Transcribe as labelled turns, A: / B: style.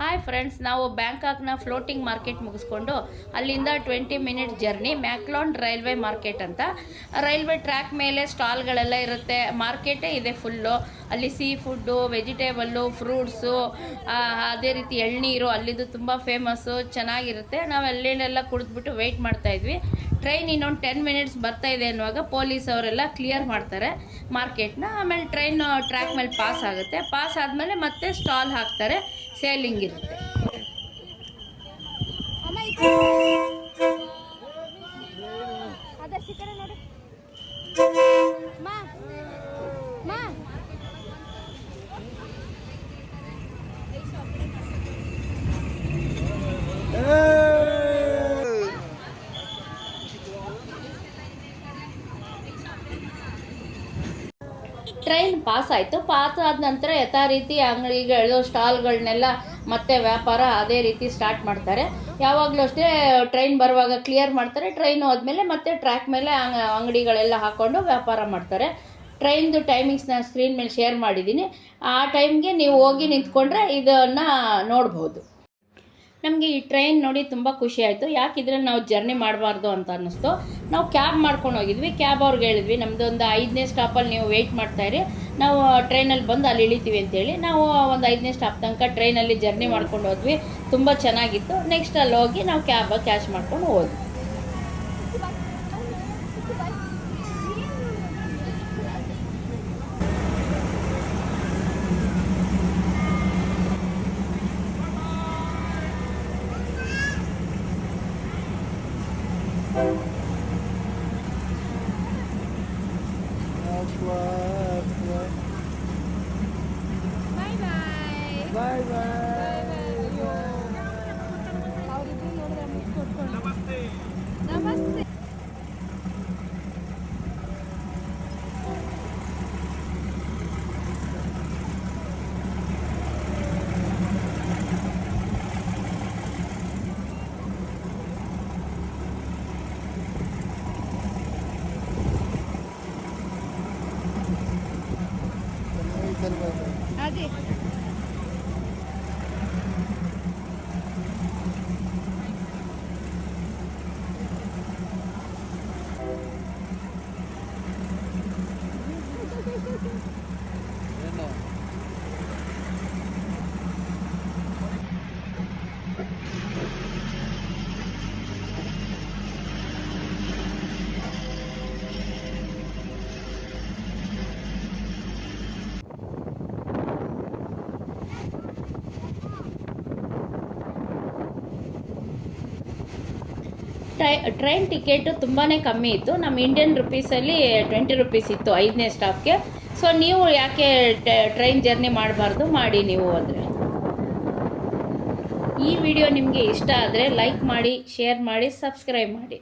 A: Hi friends ನಾವು ಬ್ಯಾಂಕಾಕ್ನ floating market ಮುಗಿಸ್ಕೊಂಡು ಅಲ್ಲಿಂದ twenty minute journey Maeklong railway market ಅಂತ. ರೈಲ್ವೆ ಟ್ರ್ಯಾಕ್ ಮೇಲೆ ಸ್ಟಾಲ್ಗಳೆಲ್ಲ ಇರುತ್ತೆ. ಮಾರ್ಕೆಟೇ ಇದೆ ಫುಲ್ಲು ಅಲ್ಲಿ ಸೀ ಫುಡ್ಡು ವೆಜಿಟೇಬಲ್ಲು ಫ್ರೂಟ್ಸು ಅದೇ ರೀತಿ ಎಳ್ನೀರು, ಅಲ್ಲಿದು ತುಂಬ ಫೇಮಸ್ಸು ಚೆನ್ನಾಗಿರುತ್ತೆ. ನಾವು ಅಲ್ಲಿನೆಲ್ಲ ಕುಡಿದ್ಬಿಟ್ಟು ವೆಯ್ಟ್ ಮಾಡ್ತಾ ಇದ್ವಿ. ಟ್ರೈನ್ ಇನ್ನೊಂದು ಟೆನ್ ಮಿನಿಟ್ಸ್ ಬರ್ತಾ ಇದೆ ಅನ್ನುವಾಗ ಪೊಲೀಸ್ ಅವರೆಲ್ಲ ಕ್ಲಿಯರ್ ಮಾಡ್ತಾರೆ ಮಾರ್ಕೆಟ್ನ ಆಮೇಲೆ ಟ್ರೈನ್ ಟ್ರ್ಯಾಕ್ ಮೇಲೆ ಪಾಸ್ ಆಗುತ್ತೆ. ಪಾಸ್ ಆದಮೇಲೆ ಮತ್ತೆ ಸ್ಟಾಲ್ ಹಾಕ್ತಾರೆ. ಸೇಲಿಂಗ್ ಇರುತ್ತೆ ಟ್ರೈನ್ ಪಾಸ್ ಆಯಿತು. ಪಾಸ್ ಆದ ನಂತರ ಯಥಾ ರೀತಿ ಅಂಗಡಿಗಳು, ಸ್ಟಾಲ್ಗಳನ್ನೆಲ್ಲ ಮತ್ತೆ ವ್ಯಾಪಾರ ಅದೇ ರೀತಿ ಸ್ಟಾರ್ಟ್ ಮಾಡ್ತಾರೆ. ಯಾವಾಗಲೂ ಅಷ್ಟೇ ಟ್ರೈನ್ ಬರುವಾಗ ಕ್ಲಿಯರ್ ಮಾಡ್ತಾರೆ. ಟ್ರೈನ್ ಹೋದ್ಮೇಲೆ ಮತ್ತೆ ಟ್ರ್ಯಾಕ್ ಮೇಲೆ ಅಂಗಡಿಗಳೆಲ್ಲ ಹಾಕ್ಕೊಂಡು ವ್ಯಾಪಾರ ಮಾಡ್ತಾರೆ. ಟ್ರೈನ್ದು ಟೈಮಿಂಗ್ಸ್ನ ಸ್ಕ್ರೀನ್ ಮೇಲೆ ಶೇರ್ ಮಾಡಿದ್ದೀನಿ ಆ ಟೈಮ್ಗೆ ನೀವು ಹೋಗಿ ನಿಂತ್ಕೊಂಡ್ರೆ ಇದನ್ನು ನೋಡ್ಬೋದು. ನಮಗೆ ಈ ಟ್ರೈನ್ ನೋಡಿ ತುಂಬ ಖುಷಿ ಆಯಿತು. ಯಾಕಿದ್ರೆ ನಾವು ಜರ್ನಿ ಮಾಡಬಾರ್ದು ಅಂತ ಅನ್ನಿಸ್ತು. ನಾವು ಕ್ಯಾಬ್ ಮಾಡ್ಕೊಂಡು ಹೋಗಿದ್ವಿ. ಕ್ಯಾಬ್ ಅವ್ರಿಗೆ ಹೇಳಿದ್ವಿ ನಮ್ಮದು ಒಂದು ಐದನೇ ಸ್ಟಾಪಲ್ಲಿ ನೀವು ವೆಯ್ಟ್ ಮಾಡ್ತಾಯಿರಿ ನಾವು ಟ್ರೈನಲ್ಲಿ ಬಂದು ಅಲ್ಲಿ ಇಳಿತೀವಿ ಅಂತೇಳಿ ನಾವು ಒಂದು ಐದನೇ ಸ್ಟಾಪ್ ತನಕ ಟ್ರೈನಲ್ಲಿ ಜರ್ನಿ ಮಾಡ್ಕೊಂಡು ಹೋದ್ವಿ. ತುಂಬ ಚೆನ್ನಾಗಿತ್ತು. ನೆಕ್ಸ್ಟ್ ಅಲ್ಲಿ ಹೋಗಿ ನಾವು ಕ್ಯಾಬ್ ಕ್ಯಾಶ್ ಮಾಡ್ಕೊಂಡು ಹೋದ್ವಿ.
B: Bye bye. Bye bye. ಅದೇ
A: ಟ್ರೈ, ಟ್ರೈನ್ ಟಿಕೆಟು ತುಂಬಾ ಕಮ್ಮಿ ಇತ್ತು. ನಮ್ಮ ಇಂಡಿಯನ್ ರುಪೀಸಲ್ಲಿ ಟ್ವೆಂಟಿ ರುಪೀಸ್ ಇತ್ತು ಐದನೇ ಸ್ಟಾಪ್ಗೆ ಸೊ ನೀವು ಯಾಕೆ ಟ್ರೈನ್ ಜರ್ನಿ ಮಾಡಬಾರ್ದು? ಮಾಡಿ ನೀವು ಅಂದರೆ ಈ ವಿಡಿಯೋ ನಿಮಗೆ ಇಷ್ಟ ಆದರೆ ಲೈಕ್ ಮಾಡಿ ಶೇರ್ ಮಾಡಿ ಸಬ್ಸ್ಕ್ರೈಬ್ ಮಾಡಿ.